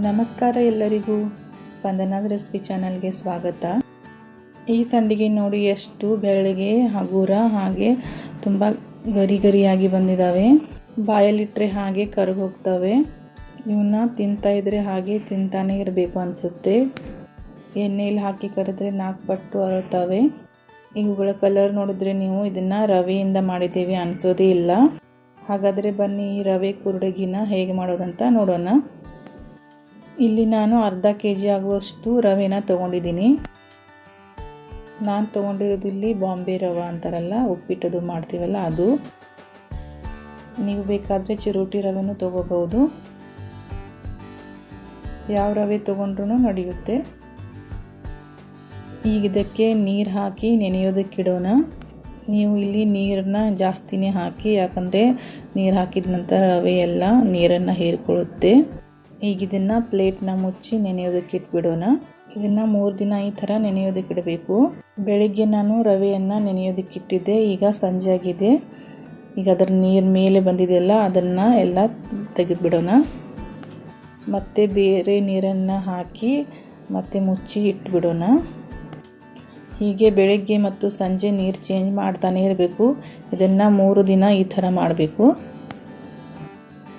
ನಮಸ್ಕಾರ ಎಲ್ಲರಿಗೂ. ಸ್ಪಂದನಾದ ರೆಸಿಪಿ ಚಾನಲ್ಗೆ ಸ್ವಾಗತ. ಈ ಸಂಡಿಗೆ ನೋಡಿ ಎಷ್ಟು ಬೆಳಗ್ಗೆ ಹಗುರ ಹಾಗೆ ತುಂಬ ಗರಿ ಗರಿಯಾಗಿ ಬಂದಿದ್ದಾವೆ ಬಾಯಲ್ಲಿಟ್ಟರೆ ಹಾಗೆ ಕರಗೋಗ್ತವೆ ಇವನ್ನ ತಿಂತಾ ಇದ್ರೆ ಹಾಗೆ ತಿಂತಾನೆ ಇರಬೇಕು ಅನಿಸುತ್ತೆ. ಎಣ್ಣೆಯಲ್ಲಿ ಹಾಕಿ ಕರೆದ್ರೆ ನಾಲ್ಕು ಪಟ್ಟು ಅರಳ್ತವೆ. ಇವುಗಳ ಕಲರ್ ನೋಡಿದ್ರೆ ನೀವು ಇದನ್ನು ರವೆಯಿಂದ ಮಾಡಿದ್ದೀವಿ ಅನಿಸೋದೇ ಇಲ್ಲ. ಹಾಗಾದರೆ ಬನ್ನಿ ರವೆ ಕುರುಡಗಿನ ಹೇಗೆ ಮಾಡೋದಂತ ನೋಡೋಣ. ಇಲ್ಲಿ ನಾನು ಅರ್ಧ ಕೆ ಜಿ ಆಗುವಷ್ಟು ರವೆನ ತೊಗೊಂಡಿದ್ದೀನಿ. ನಾನು ತೊಗೊಂಡಿರೋದು ಇಲ್ಲಿ ಬಾಂಬೆ ರವೆ ಅಂತಾರಲ್ಲ ಉಪ್ಪಿಟ್ಟದು ಮಾಡ್ತೀವಲ್ಲ ಅದು. ನೀವು ಬೇಕಾದರೆ ಚಿರೋಟಿ ರವೆನೂ ತೊಗೋಬೋದು ಯಾವ ರವೆ ತೊಗೊಂಡ್ರೂ ನಡೆಯುತ್ತೆ. ಈಗ ಇದಕ್ಕೆ ನೀರು ಹಾಕಿ ನೆನೆಯೋದಕ್ಕಿಡೋಣ. ನೀವು ಇಲ್ಲಿ ನೀರನ್ನ ಜಾಸ್ತಿನೇ ಹಾಕಿ, ಯಾಕಂದರೆ ನೀರು ಹಾಕಿದ ನಂತರ ರವೆ ಎಲ್ಲ ನೀರನ್ನು ಹೀರ್ಕೊಳ್ಳುತ್ತೆ. ಈಗ ಇದನ್ನು ಪ್ಲೇಟ್ನ ಮುಚ್ಚಿ ನೆನೆಯೋದಕ್ಕೆ ಇಟ್ಬಿಡೋಣ. ಇದನ್ನು ಮೂರು ದಿನ ಈ ಥರ ನೆನೆಯೋದಕ್ಕೆ ಇಡಬೇಕು. ಬೆಳಿಗ್ಗೆ ನಾನು ರವೆಯನ್ನು ನೆನೆಯೋದಕ್ಕೆ ಇಟ್ಟಿದ್ದೆ. ಈಗ ಸಂಜೆ ಆಗಿದೆ. ಈಗ ಅದರ ನೀರು ಮೇಲೆ ಬಂದಿದೆಯಲ್ಲ ಅದನ್ನು ಎಲ್ಲ ತೆಗೆದುಬಿಡೋಣ. ಮತ್ತು ಬೇರೆ ನೀರನ್ನು ಹಾಕಿ ಮತ್ತೆ ಮುಚ್ಚಿ ಇಟ್ಬಿಡೋಣ. ಹೀಗೆ ಬೆಳಗ್ಗೆ ಮತ್ತು ಸಂಜೆ ನೀರು ಚೇಂಜ್ ಮಾಡ್ತಾನೆ ಇರಬೇಕು. ಇದನ್ನು ಮೂರು ದಿನ ಈ ಥರ ಮಾಡಬೇಕು.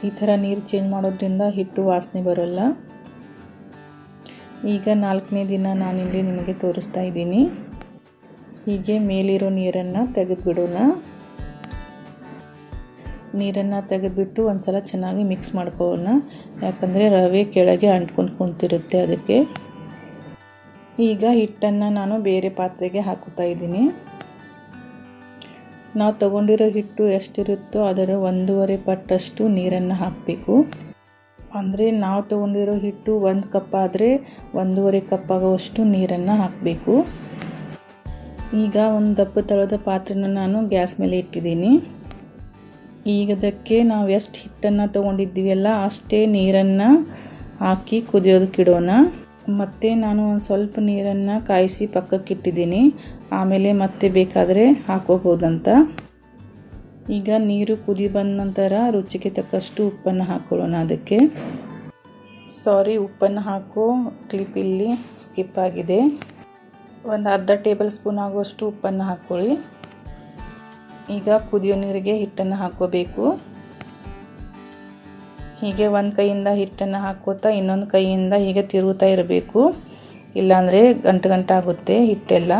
ಈ ಥರ ನೀರು ಚೇಂಜ್ ಮಾಡೋದ್ರಿಂದ ಹಿಟ್ಟು ವಾಸನೆ ಬರೋಲ್ಲ. ಈಗ ನಾಲ್ಕನೇ ದಿನ ನಾನಿಲ್ಲಿ ನಿಮಗೆ ತೋರಿಸ್ತಾ ಇದ್ದೀನಿ. ಹೀಗೆ ಮೇಲಿರೋ ನೀರನ್ನು ತೆಗೆದುಬಿಡೋಣ. ನೀರನ್ನು ತೆಗೆದುಬಿಟ್ಟು ಒಂದು ಸಲ ಚೆನ್ನಾಗಿ ಮಿಕ್ಸ್ ಮಾಡ್ಕೋಣ ಯಾಕಂದರೆ ರವೆ ಕೆಳಗೆ ಅಂಟ್ಕೊಂಡು ಕುಂತಿರುತ್ತೆ ಅದಕ್ಕೆ. ಈಗ ಹಿಟ್ಟನ್ನು ನಾನು ಬೇರೆ ಪಾತ್ರೆಗೆ ಹಾಕುತ್ತಾ ಇದ್ದೀನಿ. ನಾವು ತಗೊಂಡಿರೋ ಹಿಟ್ಟು ಎಷ್ಟಿರುತ್ತೋ ಅದರ ಒಂದೂವರೆ ಪಟ್ಟಷ್ಟು ನೀರನ್ನು ಹಾಕಬೇಕು. ಅಂದರೆ ನಾವು ತಗೊಂಡಿರೋ ಹಿಟ್ಟು ಒಂದು ಕಪ್ ಆದರೆ ಒಂದೂವರೆ ಕಪ್ ಆಗುವಷ್ಟು ನೀರನ್ನು ಹಾಕಬೇಕು. ಈಗ ಒಂದು ದಪ್ಪ ತಳದ ಪಾತ್ರೆನ ನಾನು ಗ್ಯಾಸ್ ಮೇಲೆ ಇಟ್ಟಿದ್ದೀನಿ. ಈಗ ಅದಕ್ಕೆ ನಾವು ಎಷ್ಟು ಹಿಟ್ಟನ್ನು ತೊಗೊಂಡಿದ್ದೀವಲ್ಲ ಅಷ್ಟೇ ನೀರನ್ನು ಹಾಕಿ ಕುದಿಯೋದಕ್ಕಿಡೋಣ ಮತ್ತು ನಾನು ಒಂದು ಸ್ವಲ್ಪ ನೀರನ್ನು ಕಾಯಿಸಿ ಪಕ್ಕಕ್ಕಿಟ್ಟಿದ್ದೀನಿ. ಆಮೇಲೆ ಮತ್ತೆ ಬೇಕಾದರೆ ಹಾಕೋಬೋದಂತ ಈಗ ನೀರು ಕುದಿ ಬಂದ ನಂತರ ರುಚಿಗೆ ತಕ್ಕಷ್ಟು ಉಪ್ಪನ್ನು ಹಾಕ್ಕೊಳ್ಳೋಣ ಅದಕ್ಕೆ. ಸಾರಿ ಉಪ್ಪನ್ನು ಹಾಕೋ ಕ್ಲಿಪ್ ಇಲ್ಲಿ ಸ್ಕಿಪ್ ಆಗಿದೆ. ಒಂದು ಅರ್ಧ ಟೇಬಲ್ ಸ್ಪೂನ್ ಆಗುವಷ್ಟು ಉಪ್ಪನ್ನು ಹಾಕ್ಕೊಳ್ಳಿ ಈಗ ಕುದಿಯೋ ನೀರಿಗೆ ಹಿಟ್ಟನ್ನು ಹಾಕ್ಕೋಬೇಕು. ಹೀಗೆ ಒಂದು ಕೈಯಿಂದ ಹಿಟ್ಟನ್ನು ಹಾಕೋತಾ ಇನ್ನೊಂದು ಕೈಯಿಂದ ಹೀಗೆ ತಿರುಗುತ್ತಾ ಇರಬೇಕು. ಇಲ್ಲಾಂದರೆ ಗಂಟು ಗಂಟಾಗುತ್ತೆ ಹಿಟ್ಟೆಲ್ಲ.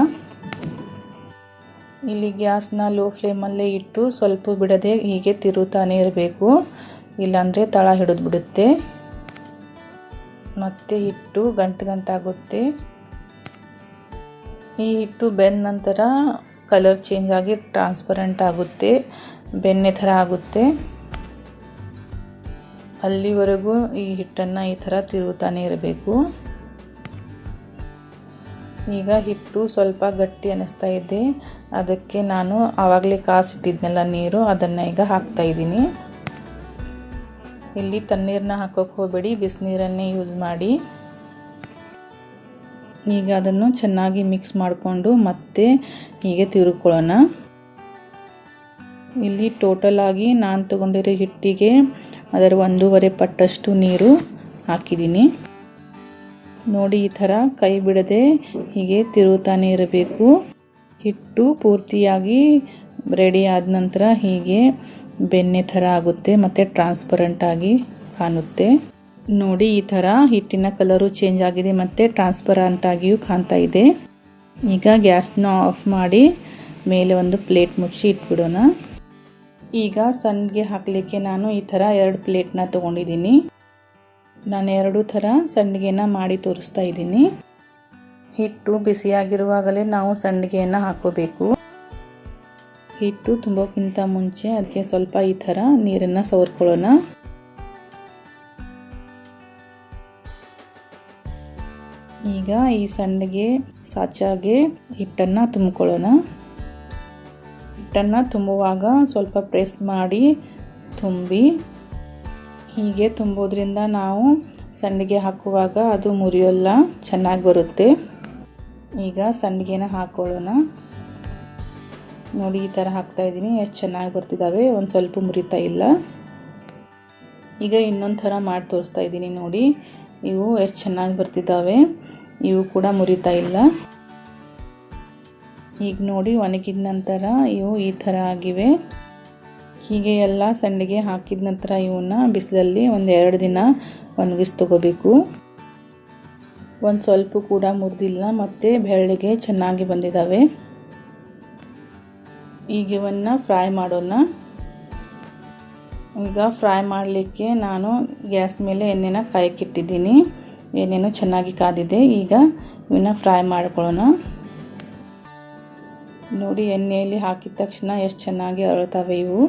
ಇಲ್ಲಿ ಗ್ಯಾಸ್ನ ಲೋ ಫ್ಲೇಮಲ್ಲೇ ಇಟ್ಟು ಸ್ವಲ್ಪ ಬಿಡದೆ ಹೀಗೆ ತಿರುಗುತ್ತಾನೆ ಇರಬೇಕು. ಇಲ್ಲಾಂದರೆ ತಳ ಹಿಡಿದು ಬಿಡುತ್ತೆ. ಮತ್ತೆ ಹಿಟ್ಟು ಗಂಟು ಗಂಟಾಗುತ್ತೆ ಈ ಹಿಟ್ಟು ಬೆಂದ ನಂತರ ಕಲರ್ ಚೇಂಜ್ ಆಗಿ ಟ್ರಾನ್ಸ್ಪರೆಂಟ್ ಆಗುತ್ತೆ. ಬೆಣ್ಣೆ ಥರ ಆಗುತ್ತೆ. ಅಲ್ಲಿವರೆಗೂ ಈ ಹಿಟ್ಟನ್ನು ಈ ಥರ ತಿರುಗುತ್ತಾನೆ ಇರಬೇಕು. ಈಗ ಹಿಟ್ಟು ಸ್ವಲ್ಪ ಗಟ್ಟಿ ಅನ್ನಿಸ್ತಾ ಇದೆ. ಅದಕ್ಕೆ ನಾನು ಆವಾಗಲೇ ಕಾಸಿಟ್ಟಿದ್ನೆಲ್ಲ ನೀರು, ಅದನ್ನು ಈಗ ಹಾಕ್ತಾ ಇದ್ದೀನಿ. ಇಲ್ಲಿ ತಣ್ಣೀರನ್ನ ಹಾಕೋಕೆ ಹೋಗಬೇಡಿ, ಬಿಸಿನೀರನ್ನೇ ಯೂಸ್ ಮಾಡಿ. ಈಗ ಅದನ್ನು ಚೆನ್ನಾಗಿ ಮಿಕ್ಸ್ ಮಾಡಿಕೊಂಡು ಮತ್ತೆ ಹೀಗೆ ತಿರುಕೊಳ್ಳೋಣ ಇಲ್ಲಿ ಟೋಟಲ್ ಆಗಿ ನಾನು ತಗೊಂಡಿರೋ ಹಿಟ್ಟಿಗೆ ಅದರ ಒಂದೂವರೆ ಪಟ್ಟಷ್ಟು ನೀರು ಹಾಕಿದ್ದೀನಿ. ನೋಡಿ ಈ ಥರ ಕೈ ಬಿಡದೆ ಹೀಗೆ ತಿರುಗುತ್ತಾನೆ ಇರಬೇಕು. ಹಿಟ್ಟು ಪೂರ್ತಿಯಾಗಿ ರೆಡಿ ಆದ ನಂತರ ಹೀಗೆ ಬೆಣ್ಣೆ ಥರ ಆಗುತ್ತೆ, ಮತ್ತು ಟ್ರಾನ್ಸ್ಪರೆಂಟಾಗಿ ಕಾಣುತ್ತೆ. ನೋಡಿ ಈ ಥರ ಹಿಟ್ಟಿನ ಕಲರು ಚೇಂಜ್ ಆಗಿದೆ, ಮತ್ತು ಟ್ರಾನ್ಸ್ಪರೆಂಟಾಗಿಯೂ ಕಾಣ್ತಾ ಇದೆ. ಈಗ ಗ್ಯಾಸ್ನ ಆಫ್ ಮಾಡಿ ಮೇಲೆ ಒಂದು ಪ್ಲೇಟ್ ಮುಚ್ಚಿ ಇಟ್ಬಿಡೋಣ. ಈಗ ಸಣ್ಣಗೆ ಹಾಕಲಿಕ್ಕೆ ನಾನು ಈ ಥರ ಎರಡು ಪ್ಲೇಟ್ನ ತೊಗೊಂಡಿದ್ದೀನಿ. ನಾನು ಎರಡು ಥರ ಸಂಡಿಗೆನ ಮಾಡಿ ತೋರಿಸ್ತಾ ಇದ್ದೀನಿ. ಹಿಟ್ಟು ಬಿಸಿಯಾಗಿರುವಾಗಲೇ ನಾವು ಸಂಡಿಗೆಯನ್ನು ಹಾಕೋಬೇಕು ಹಿಟ್ಟು ತುಂಬೋಕ್ಕಿಂತ ಮುಂಚೆ ಅದಕ್ಕೆ ಸ್ವಲ್ಪ ಈ ಥರ ನೀರನ್ನು ಸವರ್ಕೊಳ್ಳೋಣ. ಈಗ ಈ ಸಣ್ಣಗೆ ಸಾಚಾಗೆ ಹಿಟ್ಟನ್ನು ತುಂಬ್ಕೊಳ್ಳೋಣ. ಹಿಟ್ಟನ್ನು ತುಂಬುವಾಗ ಸ್ವಲ್ಪ ಪ್ರೆಸ್ ಮಾಡಿ ತುಂಬಿ, ಹೀಗೆ ತುಂಬೋದ್ರಿಂದ ನಾವು ಸಂಡಿಗೆ ಹಾಕುವಾಗ ಅದು ಮುರಿಯೋಲ್ಲ, ಚೆನ್ನಾಗಿ ಬರುತ್ತೆ. ಈಗ ಸಂಡಿಗೆನ ಹಾಕೊಳ್ಳೋಣ. ನೋಡಿ, ಈ ಥರ ಹಾಕ್ತಾಯಿದ್ದೀನಿ ಎಷ್ಟು ಚೆನ್ನಾಗಿ ಬರ್ತಿದ್ದಾವೆ ಒಂದು ಸ್ವಲ್ಪ ಮುರಿತಾ ಇಲ್ಲ. ಈಗ ಇನ್ನೊಂದು ಥರ ಮಾಡಿ ತೋರಿಸ್ತಾ ಇದ್ದೀನಿ ನೋಡಿ. ಇವು ಎಷ್ಟು ಚೆನ್ನಾಗಿ ಬರ್ತಿದ್ದಾವೆ ಇವು ಕೂಡ ಮುರಿತಾ ಇಲ್ಲ. ಈಗ ನೋಡಿ ಒಣಗಿದ ನಂತರ ಇವು ಈ ಥರ ಆಗಿವೆ. ಹೀಗೆ ಎಲ್ಲ ಸಂಡಿಗೆ ಹಾಕಿದ ನಂತರ ಇವನ್ನ ಬಿಸಿಲಲ್ಲಿ ಒಂದು ಎರಡು ದಿನ ಒಣಗಿಸಿ ತಗೋಬೇಕು. ಒಂದು ಸ್ವಲ್ಪ ಕೂಡ ಮುರಿದಿಲ್ಲ, ಮತ್ತು ಬೆಳ್ಳಿಗೆ ಚೆನ್ನಾಗಿ ಬಂದಿದ್ದಾವೆ ಈಗ ಇವನ್ನ ಫ್ರೈ ಮಾಡೋಣ. ಈಗ ಫ್ರೈ ಮಾಡಲಿಕ್ಕೆ ನಾನು ಗ್ಯಾಸ್ ಮೇಲೆ ಎಣ್ಣೆನ ಕಾಯಕ್ಕಿಟ್ಟಿದ್ದೀನಿ ಎಣ್ಣೆನೂ ಚೆನ್ನಾಗಿ ಕಾದಿದೆ. ಈಗ ಇವನ್ನ ಫ್ರೈ ಮಾಡ್ಕೊಳ್ಳೋಣ. ನೋಡಿ, ಎಣ್ಣೆಯಲ್ಲಿ ಹಾಕಿದ ತಕ್ಷಣ ಎಷ್ಟು ಚೆನ್ನಾಗಿ ಅರಳ್ತವೆ ಇವು.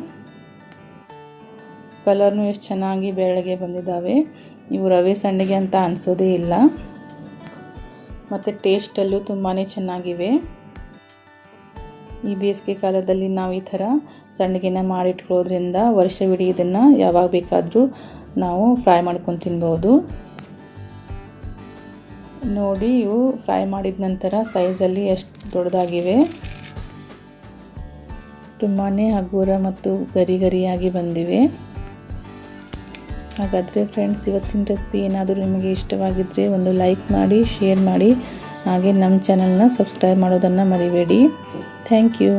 ಕಲರ್ನು ಎಷ್ಟು ಚೆನ್ನಾಗಿ ಬೆಳ್ಳಗೆ ಬಂದಿದ್ದಾವೆ ಇವು ರವೆ ಸಂಡಿಗೆ ಅಂತ ಅನಿಸೋದೇ ಇಲ್ಲ. ಮತ್ತು ಟೇಸ್ಟಲ್ಲೂ ತುಂಬಾ ಚೆನ್ನಾಗಿವೆ. ಈ ಬೇಸಿಗೆ ಕಾಲದಲ್ಲಿ ನಾವು ಈ ಥರ ಸಂಡಿಗೆನ ಮಾಡಿಟ್ಕೊಳ್ಳೋದ್ರಿಂದ ವರ್ಷವಿಡೀ ಇದನ್ನು ಯಾವಾಗ ಬೇಕಾದರೂ ನಾವು ಫ್ರೈ ಮಾಡ್ಕೊಂಡು ತಿನ್ಬೋದು. ನೋಡಿ, ಇವು ಫ್ರೈ ಮಾಡಿದ ನಂತರ ಸೈಜಲ್ಲಿ ಎಷ್ಟು ದೊಡ್ಡದಾಗಿವೆ. ತುಂಬಾ ಹಗುರ ಮತ್ತು ಗರಿ ಗರಿಯಾಗಿ ಬಂದಿವೆ. ಹಾಗಾದರೆ ಫ್ರೆಂಡ್ಸ್ ಇವತ್ತಿನ ರೆಸಿಪಿ ಏನಾದರೂ ನಿಮಗೆ ಇಷ್ಟವಾಗಿದ್ದರೆ ಒಂದು ಲೈಕ್ ಮಾಡಿ ಶೇರ್ ಮಾಡಿ, ಹಾಗೆ ನಮ್ಮ ಚಾನಲ್ನ ಸಬ್ಸ್ಕ್ರೈಬ್ ಮಾಡೋದನ್ನು ಮರಿಬೇಡಿ. Thank you